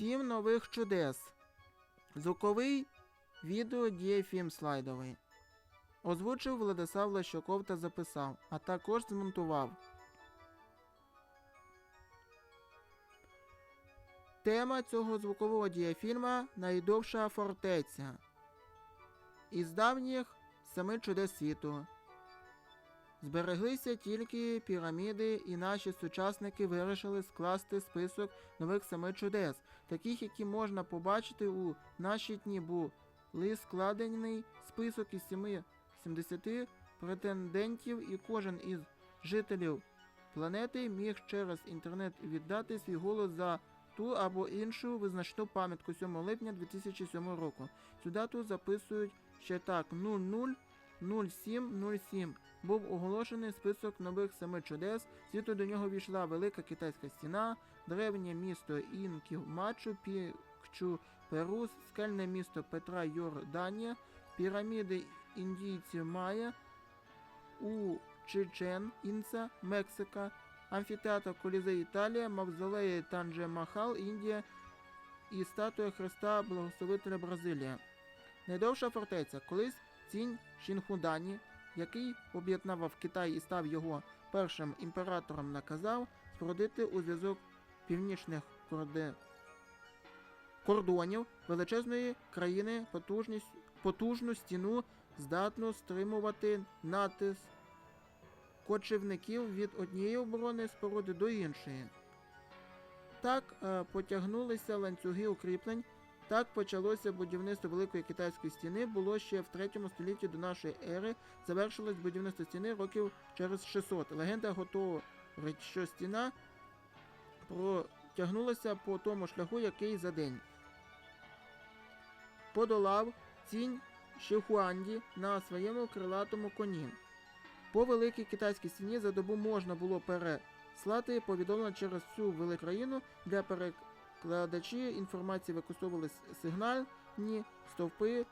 Сім нових чудес. Звуковий відео дієфільм слайдовий. Озвучив Владислав Лещоков та записав, а також змонтував. Тема цього звукового дієфільма найдовша фортеця. Із давніх семи чудес світу. Збереглися тільки піраміди, і наші сучасники вирішили скласти список нових семи чудес, таких, які можна побачити у наші дні, були складений список із 7 70 претендентів, і кожен із жителів планети міг через інтернет віддати свій голос за ту або іншу визначну пам'ятку 7 липня 2007 року. Цю дату записують ще так 000707. Був оголошений список нових семи чудес. Світу до нього війшла велика китайська стіна, древнє місто інків Мачу Пікчу Перу, скельне місто Петра Йорданія, піраміди індійців Майя, у Чечен, Інца, Мексика, амфітеатр Колізей Італія, мавзолеї Танже Махал, Індія і статуя Христа Благословителя Бразилія. Найдовша фортеця колись цінь Шінхудані, який об'єднав Китай і став його першим імператором, наказав спорудити у зв'язок північних корде... кордонів величезної країни потужну стіну, здатну стримувати натиск кочівників від однієї оборони споруди до іншої. Так е, потягнулися ланцюги укріплень. Так почалося будівництво Великої китайської стіни. Було ще в 3 столітті до нашої ери. Завершилось будівництво стіни років через 600. Легенда говорить, що стіна протягнулася по тому шляху, який за день. Подолав цінь Шихуанді на своєму крилатому коні. По великій китайській стіні за добу можна було переслати повідомлення через всю велику країну для перекладачі інформації використовували сигнальні стовпи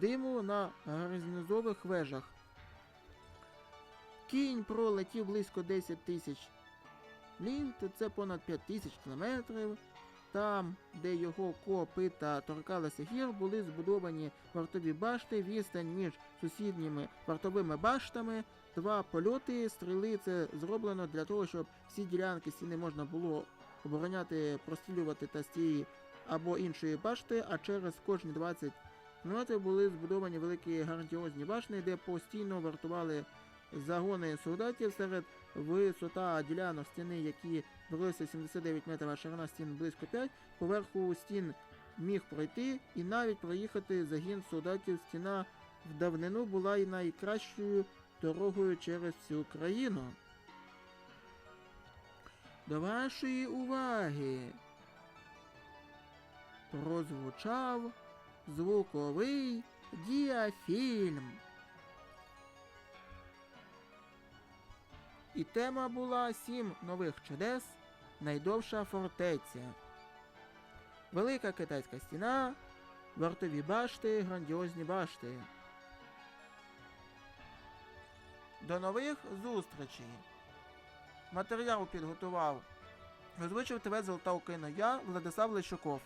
диму на гарнізових вежах. Кінь пролетів близько 10 тисяч літ, це понад 5 тисяч кілометрів. Там, де його копита торкалися гір, були збудовані вартові башти, відстань між сусідніми вартовими баштами, два польоти стріли. Це зроблено для того, щоб всі ділянки стіни можна було обороняти, прострілювати та з тієї або іншої башти, а через кожні 20 км були збудовані великі грандіозні башни, де постійно вартували загони солдатів серед висота ділянок стіни, які велися 79 метрів, а ширина стін близько 5, поверху стін міг пройти і навіть проїхати загін солдатів. Стіна в давнину була і найкращою дорогою через всю країну. До вашої уваги прозвучав звуковий діафільм. І тема була сім нових чудес, найдовша фортеця. Велика китайська стіна, вартові башти, грандіозні башти. До нових зустрічей. Матеріал підготував. Озвучив тебе Золота Україна я, Владислав Лещуков.